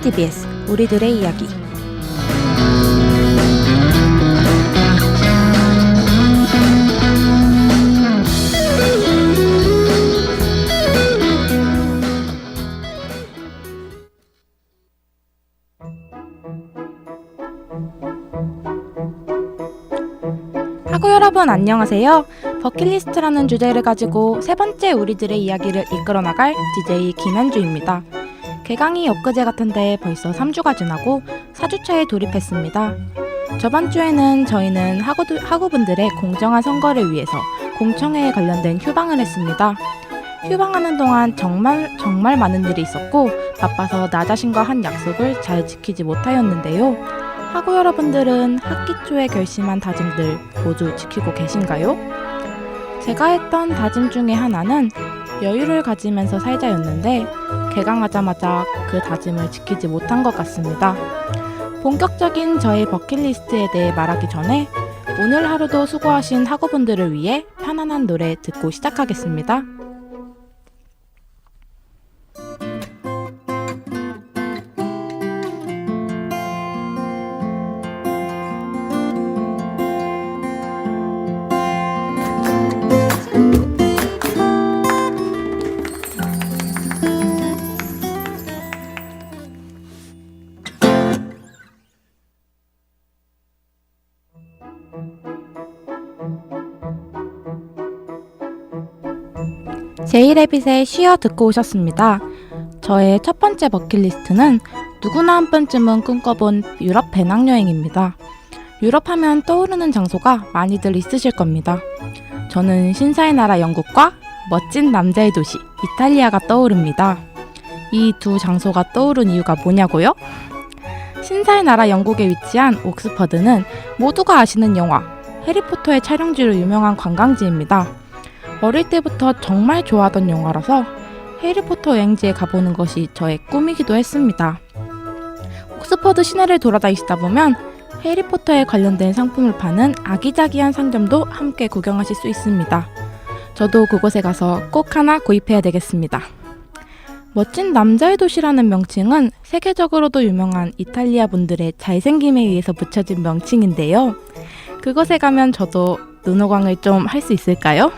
JDBS 우리들의 이야기 하고 여러분 안녕하세요. 버킷리스트라는 주제를 가지고 세 번째 우리들의 이야기를 이끌어 나갈 DJ 김현주입니다. 개강이 엊그제 같은데 벌써 3주가 지나고 4주차에 돌입했습니다. 저번 주에는 저희는 학우, 학우분들의 공정한 선거를 위해서 공청회에 관련된 휴방을 했습니다. 휴방하는 동안 정말 정말 많은 일이 있었고 바빠서 나 자신과 한 약속을 잘 지키지 못하였는데요. 학우 여러분들은 학기 초에 결심한 다짐들 모두 지키고 계신가요? 제가 했던 다짐 중에 하나는 여유를 가지면서 살자였는데 개강하자마자 그 다짐을 지키지 못한 것 같습니다. 본격적인 저의 버킷리스트에 대해 말하기 전에 오늘 하루도 수고하신 학우분들을 위해 편안한 노래 듣고 시작하겠습니다. 제이레빗의 쉬어 듣고 오셨습니다. 저의 첫 번째 버킷리스트는 누구나 한 번쯤은 꿈꿔본 유럽 배낭여행입니다. 유럽 하면 떠오르는 장소가 많이들 있으실 겁니다. 저는 신사의 나라 영국과 멋진 남자의 도시 이탈리아가 떠오릅니다. 이 두 장소가 떠오른 이유가 뭐냐고요? 신사의 나라 영국에 위치한 옥스퍼드는 모두가 아시는 영화 해리포터의 촬영지로 유명한 관광지입니다. 어릴 때부터 정말 좋아하던 영화라서 해리포터 여행지에 가보는 것이 저의 꿈이기도 했습니다. 옥스퍼드 시내를 돌아다니시다 보면 해리포터에 관련된 상품을 파는 아기자기한 상점도 함께 구경하실 수 있습니다. 저도 그곳에 가서 꼭 하나 구입해야 되겠습니다. 멋진 남자의 도시라는 명칭은 세계적으로도 유명한 이탈리아 분들의 잘생김에 의해서 붙여진 명칭인데요. 그곳에 가면 저도 눈호강을 좀 할 수 있을까요?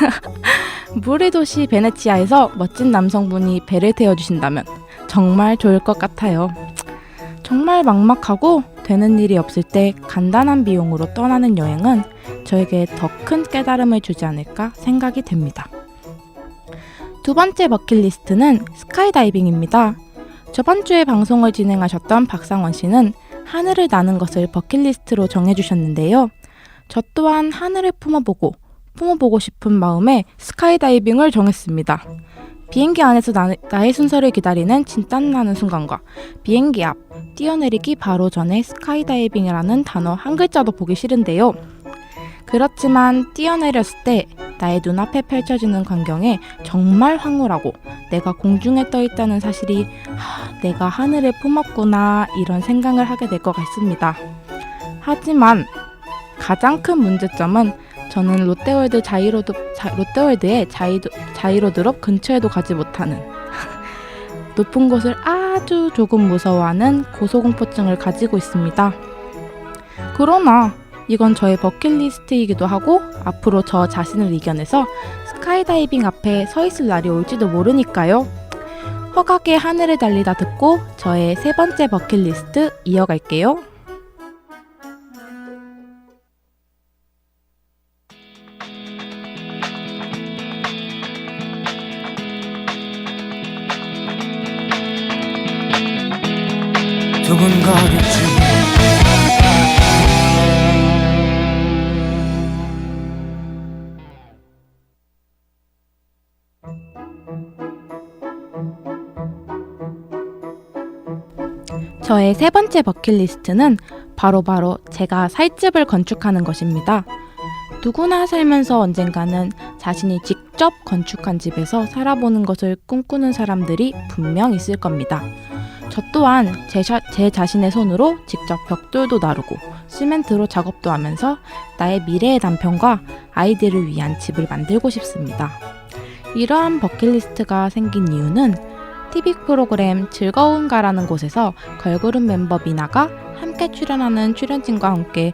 물의 도시 베네치아에서 멋진 남성분이 배를 태워주신다면 정말 좋을 것 같아요. 정말 막막하고 되는 일이 없을 때 간단한 비용으로 떠나는 여행은 저에게 더 큰 깨달음을 주지 않을까 생각이 됩니다. 두 번째 버킷리스트는 스카이다이빙입니다. 저번 주에 방송을 진행하셨던 박상원 씨는 하늘을 나는 것을 버킷리스트로 정해주셨는데요. 저 또한 하늘을 품어보고 품어보고 싶은 마음에 스카이다이빙을 정했습니다. 비행기 안에서 나, 의 순서를 기다리는 진땀나는 순간과 비행기 앞 뛰어내리기 바로 전에 스카이다이빙이라는 단어 한 글자도 보기 싫은데요. 그렇지만 뛰어내렸을 때 나의 눈앞에 펼쳐지는 광경에 정말 황홀하고 내가 공중에 떠 있다는 사실이 하, 내가 하늘을 품었구나 이런 생각을 하게 될 것 같습니다. 하지만 가장 큰 문제점은 저는 롯데월드 자이로드 자, 롯데월드의 자이도, 자이로드롭 근처에도 가지 못하는 높은 곳을 아주 조금 무서워하는 고소공포증을 가지고 있습니다. 그러나 이건 저의 버킷리스트이기도 하고 앞으로 저 자신을 이겨내서 스카이다이빙 앞에 서 있을 날이 올지도 모르니까요. 허각의 하늘을 달리다 듣고 저의 세 번째 버킷리스트 이어갈게요. 두근거렸지 저의 세 번째 버킷리스트는 바로 바로 제가 살집을 건축하는 것입니다. 누구나 살면서 언젠가는 자신이 직접 건축한 집에서 살아보는 것을 꿈꾸는 사람들이 분명 있을 겁니다. 저 또한 제, 자, 제 자신의 손으로 직접 벽돌도 나르고 시멘트로 작업도 하면서 나의 미래의 남편과 아이들을 위한 집을 만들고 싶습니다. 이러한 버킷리스트가 생긴 이유는 TV 프로그램 즐거운가라는 곳에서 걸그룹 멤버 미나가 함께 출연하는 출연진과 함께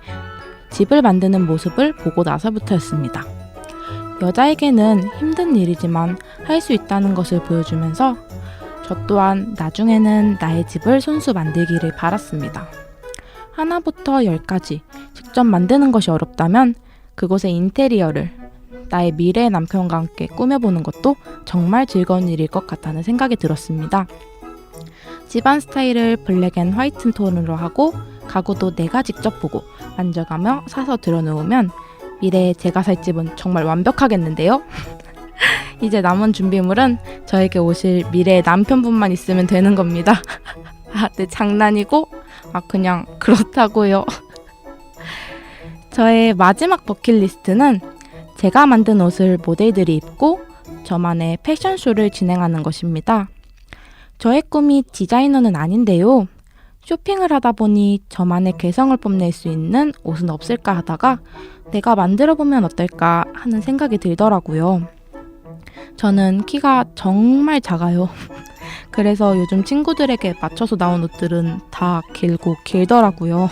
집을 만드는 모습을 보고 나서부터였습니다. 여자에게는 힘든 일이지만 할 수 있다는 것을 보여주면서 저 또한 나중에는 나의 집을 손수 만들기를 바랐습니다. 하나부터 열까지 직접 만드는 것이 어렵다면 그곳의 인테리어를 나의 미래의 남편과 함께 꾸며보는 것도 정말 즐거운 일일 것 같다는 생각이 들었습니다. 집안 스타일을 블랙 앤 화이트 톤으로 하고 가구도 내가 직접 보고 만져가며 사서 들여놓으면 미래에 제가 살 집은 정말 완벽하겠는데요? 이제 남은 준비물은 저에게 오실 미래의 남편분만 있으면 되는 겁니다. 아, 네, 장난이고, 아, 그냥 그렇다고요. 저의 마지막 버킷리스트는 제가 만든 옷을 모델들이 입고 저만의 패션쇼를 진행하는 것입니다. 저의 꿈이 디자이너는 아닌데요. 쇼핑을 하다 보니 저만의 개성을 뽐낼 수 있는 옷은 없을까 하다가 내가 만들어 보면 어떨까 하는 생각이 들더라고요. 저는 키가 정말 작아요. 그래서 요즘 친구들에게 맞춰서 나온 옷들은 다 길고 길더라고요.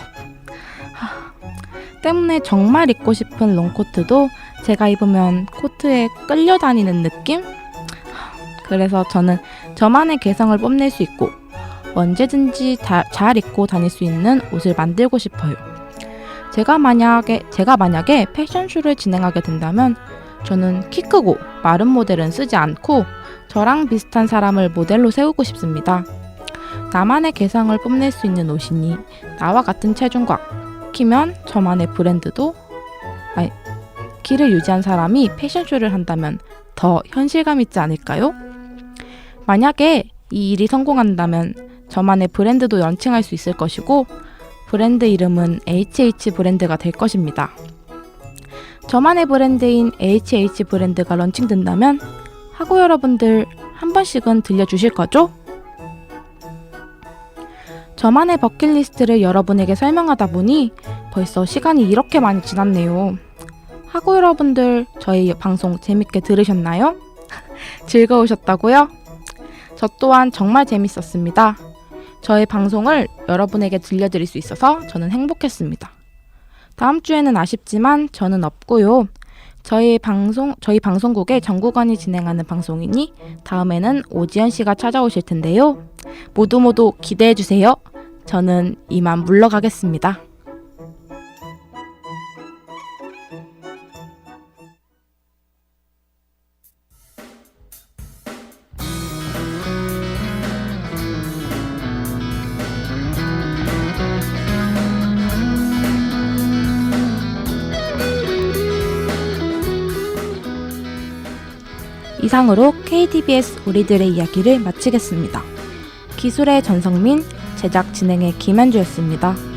하, 때문에 정말 입고 싶은 롱코트도 제가 입으면 코트에 끌려다니는 느낌? 그래서 저는 저만의 개성을 뽐낼 수 있고 언제든지 다, 잘 입고 다닐 수 있는 옷을 만들고 싶어요. 제가 만약에 제가 만약에 패션쇼를 진행하게 된다면 저는 키 크고 마른 모델은 쓰지 않고 저랑 비슷한 사람을 모델로 세우고 싶습니다. 나만의 개성을 뽐낼 수 있는 옷이니 나와 같은 체중과 키면 저만의 브랜드도 아니 키를 유지한 사람이 패션쇼를 한다면 더 현실감 있지 않을까요? 만약에 이 일이 성공한다면 저만의 브랜드도 런칭할 수 있을 것이고 브랜드 이름은 HH 브랜드가 될 것입니다. 저만의 브랜드인 HH 브랜드가 런칭된다면 하고 여러분들 한 번씩은 들려주실 거죠? 저만의 버킷리스트를 여러분에게 설명하다 보니 벌써 시간이 이렇게 많이 지났네요. 하고 여러분들 저희 방송 재밌게 들으셨나요? 즐거우셨다고요? 저 또한 정말 재밌었습니다. 저의 방송을 여러분에게 들려드릴 수 있어서 저는 행복했습니다. 다음 주에는 아쉽지만 저는 없고요. 저희 방송 저희 방송국의 정국원이 진행하는 방송이니 다음에는 오지연 씨가 찾아오실 텐데요. 모두 모두 기대해 주세요. 저는 이만 물러가겠습니다. 이상으로 KDBS 우리들의 이야기를 마치겠습니다. 기술의 전성민, 제작 진행의 김현주였습니다.